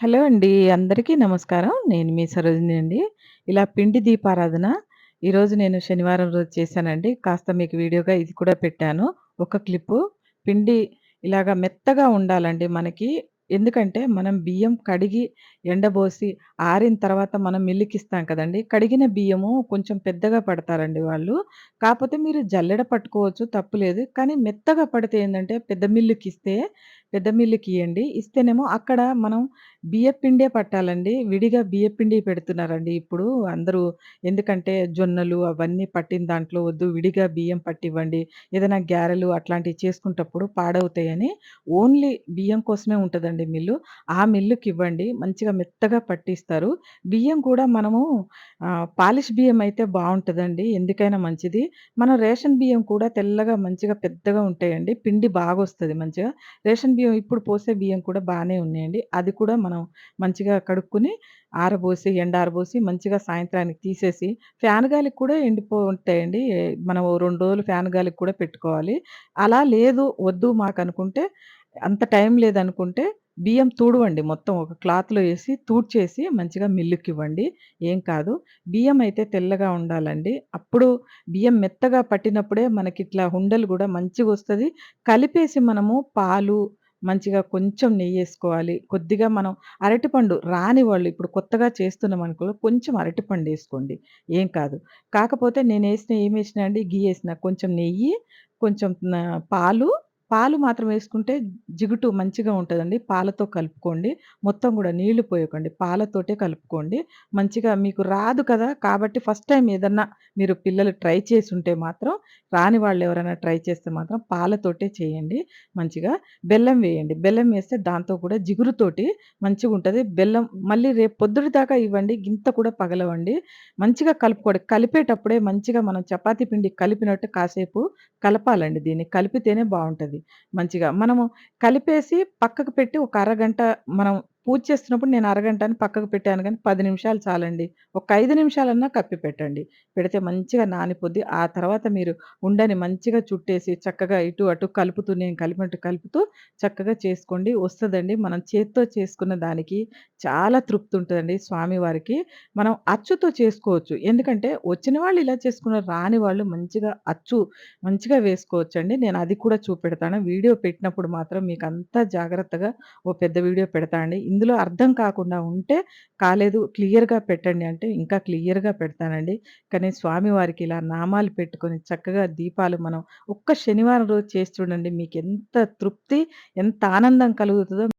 Hello అండి. అందరికీ నమస్కారం. నేను మీ సరోజిని అండి. ఇలా పిండి దీపారాధన ఈరోజు నేను శనివారం రోజు చేశానండి. కాస్త మీకు వీడియోగా ఇది కూడా పెట్టాను. ఒక క్లిప్పు. పిండి ఇలాగ మెత్తగా ఉండాలండి మనకి. ఎందుకంటే మనం బియ్యం కడిగి, ఎండబోసి, ఆరిన తర్వాత మనం మిల్లుకిస్తాం కదండీ! కడిగిన బియ్యము కొంచెం పెద్దగా పడతారండి వాళ్ళు. కాపోతే మీరు జల్లెడ పట్టుకోవచ్చు తప్పులేదు. కానీ మెత్తగా పడితే ఏందంటే పెద్ద మిల్లుకిస్తే పెద్ద మిల్లుకియ్యండి. ఇస్తేనేమో అక్కడ మనం బియ్యపిండే పట్టాలండి. విడిగా బియ్యపిండి పెడుతున్నారండి ఇప్పుడు అందరూ. ఎందుకంటే జొన్నలు అవన్నీ పట్టిన దాంట్లో వద్దు విడిగా బియ్యం పట్టివ్వండి. ఏదైనా గారెలు అట్లాంటివి చేసుకుంటప్పుడు పాడవుతాయని ఓన్లీ బియ్యం కోసమే ఉంటదండి మిల్లు. ఆ మిల్లుకి ఇవ్వండి మంచిగా మెత్తగా పట్టిస్తారు. బియ్యం కూడా మనము ఆహ్, పాలిష్ బియ్యం అయితే బావుంటదండి. ఎందుకైనా మంచిది. మనం రేషన్ బియ్యం కూడా తెల్లగా మంచిగా పెద్దగా ఉంటాయండి. పిండి బాగొస్తది మంచిగా. రేషన్ బియ్యం ఇప్పుడు పోసే బియ్యం కూడా బానే ఉన్నాయండి. అది కూడా మనం మంచిగా కడుక్కొని, ఆరబోసి, ఎండారబోసి మంచిగా సాయంత్రానికి తీసేసి, ఫ్యాన్ గాలికి కూడా ఎండిపో ఉంటాయండి. మనం ఓ 2 రోజులు ఫ్యాన్ గాలికి కూడా పెట్టుకోవాలి. అలా లేదు వద్దు మాకనుకుంటే, అంత టైం లేదనుకుంటే బియ్యం తూడవండి మొత్తం ఒక క్లాత్‌లో వేసి తూడ్చేసి మంచిగా మిల్లుకి ఇవ్వండి ఏం కాదు. బియ్యం అయితే తెల్లగా ఉండాలండి. అప్పుడు బియ్యం మెత్తగా పట్టినప్పుడే మనకి ఇట్లా హుండలు ఉండలు మంచిగా వస్తుంది కలిపేసి మనము పాలు, మంచిగా కొంచెం నెయ్యి వేసుకోవాలి కొద్దిగా మనం అరటిపండు రాని వాళ్ళు ఇప్పుడు కొత్తగా చేస్తున్నామనుకో కొంచెం అరటిపండు వేసుకోండి ఏం కాదు. కాకపోతే నేను వేసినా ఏమేసినా అండి గీ వేసిన కొంచెం నెయ్యి, కొంచెం పాలు, పాలు మాత్రం వేసుకుంటే జిగుటు మంచిగా ఉంటుందండి పాలతో కలుపుకోండి. మొత్తం కూడా నీళ్ళు పోయకండి. పాలతోటే కలుపుకోండి. మంచిగా మీకు రాదు కదా! కాబట్టి ఫస్ట్ టైం ఏదన్నా మీరు పిల్లలు ట్రై చేసి ఉంటే మాత్రం రాని వాళ్ళు ఎవరైనా ట్రై చేస్తే మాత్రం పాలతోటే చేయండి మంచిగా. బెల్లం వేయండి. బెల్లం వేస్తే దాంతో కూడా జిగురుతోటి మంచిగా ఉంటుంది బెల్లం మళ్ళీ రేపు పొద్దుటి దాకా ఇవ్వండి. గింత కూడా పగలవండి. మంచిగా కలుపుకోండి. కలిపేటప్పుడే మంచిగా మనం చపాతీ పిండి కలిపినట్టు కాసేపు కలపాలండి దీన్ని. కలిపితేనే బాగుంటుంది మంచిగా. మనము కలిపేసి పక్కకు పెట్టి ఒక అరగంట మనం పూజ చేస్తున్నప్పుడు నేను అరగంట అని పక్కకు పెట్టాను కానీ 10 నిమిషాలు చాలండి. ఒక 5 నిమిషాలన్నా కప్పి పెట్టండి. పెడితే మంచిగా నానిపోద్ది. ఆ తర్వాత మీరు ఉండని మంచిగా చుట్టేసి చక్కగా ఇటు అటు కలుపుతూ నేను కలిపినట్టు కలుపుతూ చక్కగా చేసుకోండి. వస్తదండి. మనం చేత్తో చేసుకున్న దానికి చాలా తృప్తి ఉంటదండి స్వామివారికి. మనం అచ్చుతో చేసుకోవచ్చు. ఎందుకంటే వచ్చిన వాళ్ళు ఇలా చేసుకున్నారు. రాని వాళ్ళు మంచిగా అచ్చు మంచిగా వేసుకోవచ్చండి. నేను అది కూడా చూపెడతాను. వీడియో పెట్టినప్పుడు మాత్రం మీకంతా జాగ్రత్తగా ఓ పెద్ద వీడియో పెడతా అండి. ఇందులో అర్థం కాకుండా ఉంటే కాలేదు క్లియర్‌గా పెట్టండి అంటే ఇంకా క్లియర్‌గా పెడతానండి. కానీ స్వామివారికి ఇలా నామాలు పెట్టుకొని చక్కగా దీపాలు మనం ఒక్క శనివారం రోజు చేసి చూడండి. మీకెంత తృప్తి, ఎంత ఆనందం కలుగుతుందో